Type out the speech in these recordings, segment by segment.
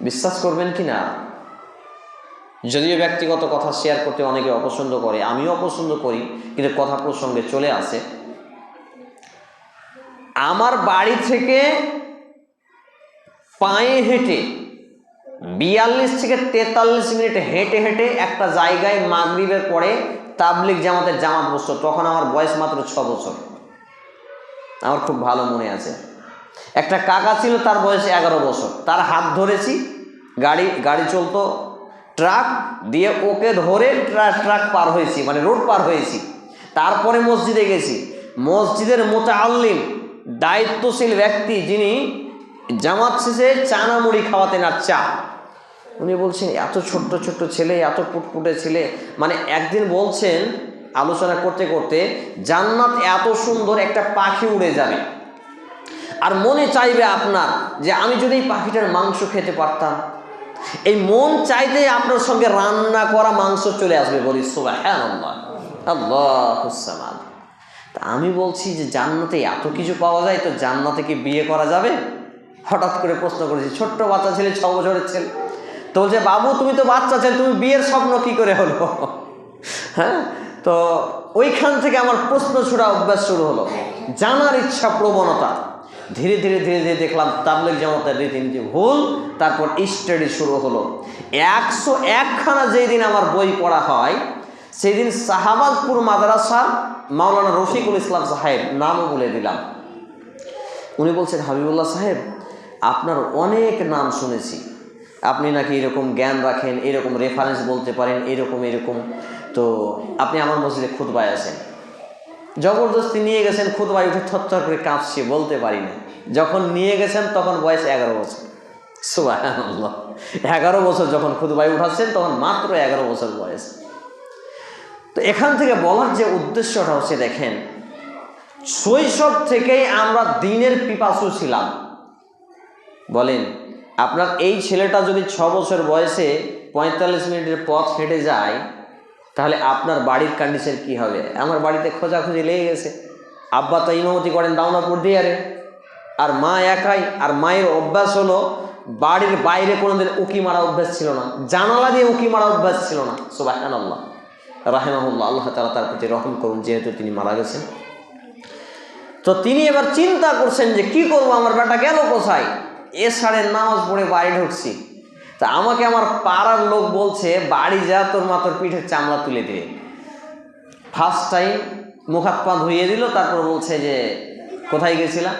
বিশ্বাস করবেন কি না? যদিও ব্যক্তিগত কথা শেয়ার করতে অনেকে অপছন্দ করে, আমিও অপছন্দ করি, কিন্তু কথা প্রসঙ্গে চলে আসে। আমার বাড়ি থেকে পায়ে হেঁটে বিয়াল্লিশ থেকে তেতাল্লিশ মিনিট হেঁটে হেঁটে একটা জায়গায় মাগরিবের পরে তাবলিক জামাতের জামাত বসতো তখন আমার বয়স মাত্র ছ বছর। আমার খুব ভালো মনে আছে। একটা কাকা ছিল, তার বয়স এগারো বছর। তার হাত ধরেছি, গাড়ি গাড়ি চলতো, ট্রাক দিয়ে ওকে ধরে ট্রাক পার হয়েছি মানে রোড পার হয়েছি। তারপরে মসজিদে গেছি। মসজিদের মোতাল্লিম দায়িত্বশীল ব্যক্তি যিনি জামাত শেষে চানা মুড়ি খাওয়াতেন আর চা উনি বলছেন, এত ছোট্ট ছোট্ট ছেলে, এত ফুটফুটে ছেলে। মানে একদিন বলছেন, আলোচনা করতে করতে, জান্নাত এত সুন্দর একটা পাখি উড়ে যাবে। আর মনে চাইবে আপনার যে আমি যদি এই পাখিটার মাংস খেতে পারতাম। এই মন চাইতে আপনার সঙ্গে রান্না করা মাংস চলে আসবে বলি সুবাহ আল্লাহ তা আমি বলছি যে জান্নাতে এত কিছু পাওয়া যায়, তো জান্নাতে কি বিয়ে করা যাবে? হঠাৎ করে প্রশ্ন করেছি, ছোট্ট বাচ্চা ছেলে, ছ বছরের ছেলে। তো বলছে, বাবু, তুমি তো বাচ্চা ছেলে, তুমি বিয়ের স্বপ্ন কি করে হলো? হ্যাঁ? তো ওইখান থেকে আমার প্রশ্ন ছোড়া অভ্যাস শুরু হলো। জানার ইচ্ছা প্রবণতা। ধীরে ধীরে ধীরে ধীরে দেখলাম তাবলিক জামাতের রীতিনীতি ভুল, তারপর স্টাডি শুরু হলো। একশো একখানা যেই দিন আমার বই পড়া হয় সেই দিন শাহাবাজপুর মাদ্রাসার মাওলানা রফিকুল ইসলাম সাহেব নামও বলে দিলাম। উনি বলছেন, হাবিবুল্লাহ সাহেব, আপনার অনেক নাম শুনেছি। আপনি নাকি এরকম জ্ঞান রাখেন, এরকম রেফারেন্স বলতে পারেন, এরকম এরকম। তো আপনি আমার মসজিদে খুদবায় আছেন। জবরদস্তি নিয়ে গেছেন খুদবায় উঠে থরথর করে কাঁপছি, বলতে পারি না। যখন নিয়ে গেছেন তখন বয়স এগারো বছর। এগারো বছর যখন খুদবায় উঠাচ্ছেন, তখন মাত্র এগারো বছর বয়স। তো এখান থেকে বলার যে উদ্দেশ্যটা হচ্ছে, দেখেন, শৈশব থেকেই আমরা দিনের পিপাসু ছিলাম। বলেন, আপনার এই ছেলেটা যদি ছ বছর বয়সে পঁয়তাল্লিশ মিনিটের পথ হেঁটে যায় তাহলে আপনার বাড়ির কন্ডিশন কি হবে? আমার বাড়িতে খোঁজাখুঁজি লেগে গেছে। আব্বা তো ইমামতি করেন দাওনাপুর দিয়ারে আর। মা একাই, আর মায়ের অভ্যাস হলো বাড়ির বাইরে কোনোদিন উকি মারা অভ্যাস ছিল না। জানালা দিয়ে উকি মারা অভ্যাস ছিল না। সুবাহ আল্লাহ রাহেমাহুল্লাহ, আল্লাহ তালা তার প্রতি রহম করুন, যেহেতু তিনি মারা গেছেন। তো তিনি এবার চিন্তা করছেন যে কি করব? আমার বেটা গেল কোথায়? এ সাড়ে নামাজ পড়ে বাড়ি ঢুকছি। তা আমাকে আমার পাড়ার লোক বলছে, বাড়ি যা, তোর মা তোর পিঠের চামড়া তুলে দিবে। ফার্স্ট টাইম মুখ হাত পা ধুইয়ে দিল, তারপর বলছে যে, কোথায় গেছিলাম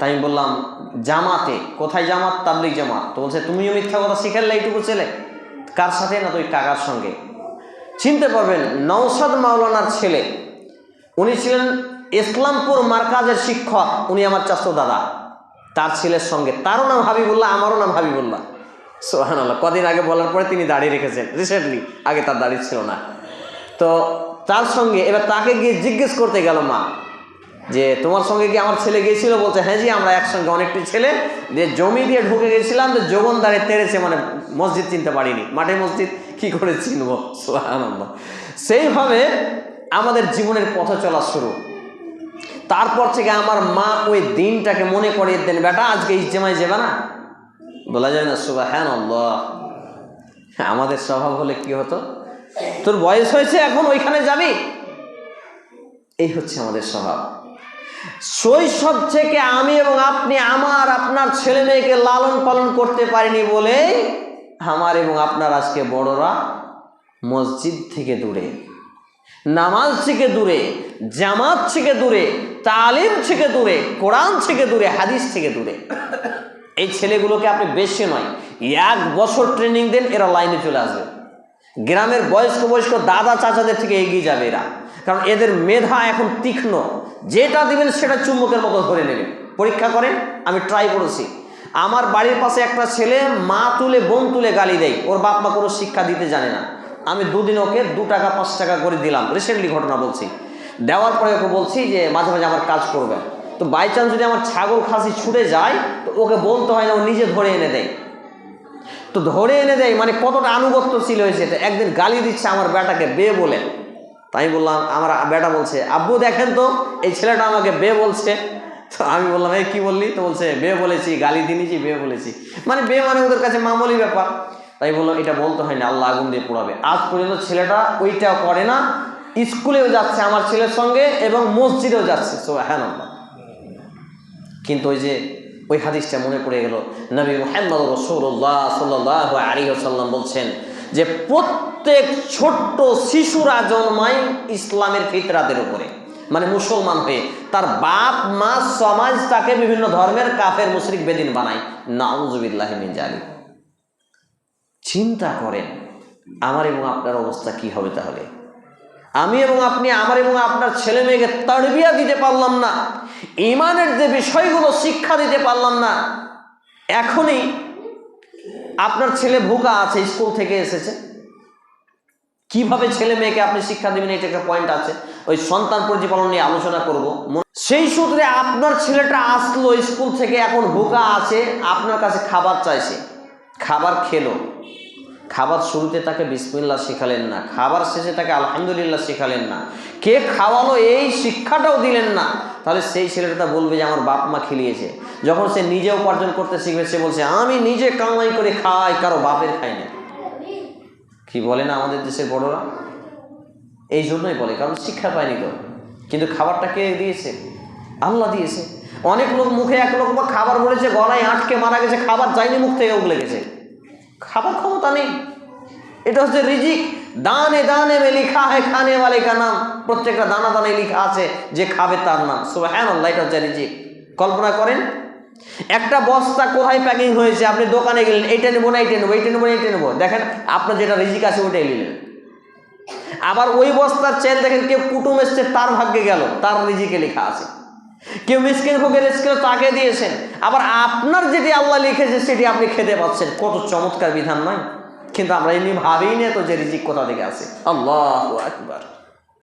তাই আমি বললাম, জামাতে। কোথায় জামাত? তাবলিক জামাত। তো বলছে, তুমিও মিথ্যা কথা শিখালে এইটুকু ছেলে? কার সাথে না তো ওই কাকার সঙ্গে? চিনতে পারবেন নৌসাদ মাওলানার ছেলে। উনি ছিলেন ইসলামপুর মার্কাজের শিক্ষক, উনি আমার চাচো দাদা। তার ছেলের সঙ্গে। তারও নাম হাবিবুল্লাহ, আমারও নাম হাবিবুল্লাহ। সোহান আল্লাহ কদিন আগে বলার পরে তিনি দাঁড়িয়ে রেখেছেন। রিসেন্টলি, আগে তার দাঁড়িয়ে ছিল না। তো তার সঙ্গে এবার তাকে গিয়ে জিজ্ঞেস করতে গেল মা যে, তোমার সঙ্গে কি আমার ছেলে গিয়েছিল? বলছে হ্যাঁ জি, আমরা একসঙ্গে অনেকটি ছেলে যে জমি দিয়ে ঢুকে গেছিলাম যে যোগন দাঁড়িয়ে তেড়েছে মানে মসজিদ চিনতে পারিনি। মাঠে মসজিদ কি করে চিনব? আনন্দ সেইভাবে আমাদের জীবনের পথ চলা শুরু। তারপর থেকে আমার মা ওই দিনটাকে মনে করিয়ে দেন বেটা, আজকে ইজতেমায় যাবে না? বলা যায় না সুবাহ হ্যাঁ আমাদের স্বভাব হলে কি হতো? তোর বয়স হয়েছে, এখন ওইখানে যাবি? এই হচ্ছে আমাদের স্বভাব। শৈশব থেকে আমি এবং আপনি আমার, আপনার ছেলে মেয়েকে লালন পালন করতে পারিনি বলে আমার এবং আপনার আজকে বড়রা মসজিদ থেকে দূরে, নামাজ থেকে দূরে, জামাত থেকে দূরে, তালিম থেকে দূরে, কোরআন থেকে দূরে, হাদিস থেকে দূরে। এই ছেলেগুলোকে আপনি বেশি নয়, এক বছর ট্রেনিং দেন, এরা লাইনে চলে আসবে। গ্রামের বয়স্ক বয়স্ক দাদা চাচাদের থেকে এগিয়ে যাবে এরা। কারণ এদের মেধা এখন তীক্ষ্ণ। যেটা দিবেন সেটা চুম্বকের মতো ধরে নেবে পরীক্ষা করেন, আমি ট্রাই করেছি। আমার বাড়ির পাশে একটা ছেলে মা তুলে, বোন তুলে গালি দেয়। ওর বাপ মা কোনো শিক্ষা দিতে জানে না। আমি দুদিন ওকে দু টাকা, পাঁচ টাকা করে দিলাম। রিসেন্টলি ঘটনা বলছি। দেওয়ার পরে ওকে বলছি যে, মাঝে মাঝে আমার কাজ করবে। তো বাই চান্স যদি আমার ছাগল খাসি ছুটে যায়, তো ওকে বলতে হয় না, ও নিজে ধরে এনে দেয়। তো ধরে এনে দেয় মানে কতটা আনুগত্য ছিল হয়েছে তো একদিন গালি দিচ্ছে আমার বেটাকে, বে বলে। তাই বললাম, আমার বেটা বলছে, আব্বু দেখেন তো, এই ছেলেটা আমাকে বে বলছে। তো আমি বললাম, এই কি বললি? তো বলছে, বে বলেছি, গালি দিনিছি বে বলেছি। মানে বে মানে ওদের কাছে মামুলি ব্যাপার। তাই বললাম এটা বলতে হয় না, আল্লাহ আগুন দিয়ে পোড়াবে। আজ পর্যন্ত ছেলেটা ওইটাও করে না, স্কুলেও যাচ্ছে আমার ছেলের সঙ্গে এবং মসজিদেও যাচ্ছে সো হ্যাঁ কিন্তু ওই যে, ওই হাদিসটা মনে পড়ে গেল। নবী মোহাম্মদ রসৌল্লাহ সাল্লাহ আলী সাল্লাম বলছেন যে, প্রত্যেক ছোট্ট শিশুরা জন্মায় ইসলামের ফিতরাতের উপরে। মানে মুসলমান হয়ে। তার বাপ, মা, সমাজ তাকে বিভিন্ন ধর্মের কাফের, মুশরিক, বেদিন বানায়। নাউজুবিল্লাহ মিন জালি চিন্তা করেন, আমার এবং আপনার অবস্থা কি হবে তাহলে? আমি এবং আপনি, আমার এবং আপনার ছেলে মেয়েকে তাড়বিয়া দিতে পারলাম না। ইমানের যে বিষয়গুলো শিক্ষা দিতে পারলাম না, এখনই আপনার ছেলে ভুকা আছে, স্কুল থেকে এসেছে। কীভাবে ছেলে মেয়েকে আপনি শিক্ষা দেবেন, এটা একটা পয়েন্ট আছে। ওই সন্তান প্রতিপালন নিয়ে আলোচনা করব। সেই সূত্রে আপনার ছেলেটা আসলো স্কুল থেকে, এখন ভুকা আছে, আপনার কাছে খাবার চাইছে। খাবার খেলো। খাবার শুরুতে তাকে বিসমিল্লা শেখালেন না। খাবার শেষে তাকে আলহামদুলিল্লাহ শেখালেন না। কে খাওয়ালো এই শিক্ষাটাও দিলেন না। তাহলে সেই ছেলেটা বলবে যে আমার বাপ মা খেলিয়েছে। যখন সে নিজে উপার্জন করতে শিখবে, সে বলছে, আমি নিজে কামাই করে খাই, কারও বাপের খাই না। কি বলে না আমাদের দেশের বড়রা? এই জন্যই বলে, কারণ শিক্ষা পায়নি তো কিন্তু খাবারটা কে দিয়েছে? আল্লাহ দিয়েছে। অনেক লোক মুখে এক লোক খাবার বলেছে, গলায় আটকে মারা গেছে, খাবার যায়নি, মুখ থেকে উগলে গেছে। খাবার ক্ষমতা নেই। এটা হচ্ছে রিজিক। দানে দানে মে লিখা হয় খানে ওয়ালে নাম। প্রত্যেকটা দানা দানে লিখা আছে যে খাবে তার নাম। হ্যাঁ আল্লাহ এটা হচ্ছে রিজিক। কল্পনা করেন, একটা বস্তা কোথায় প্যাকিং হয়েছে, আপনি দোকানে গেলেন, এইটা নেব না, এইটা নেব এইটা নেব না, এইটা নেব। দেখেন, আপনার যেটা রিজিক আছে, ওইটাই নিলেন। আবার ওই বস্তার চেন দেখেন, কেউ কুটুম এসছে, তার ভাগ্যে গেল, তার রিজিকে লেখা আছে। কেউ মিসকিন ফোকের এসছিল তাকে দিয়েছেন। আবার আপনার যেটি আল্লাহ লিখেছে, সেটি আপনি খেতে পাচ্ছেন। কত চমৎকার বিধান, নয়? কিন্তু আমরা এমনি ভাবেই না তো যে রিজিক কোথা থেকে আছে। আল্লাহ আকবার।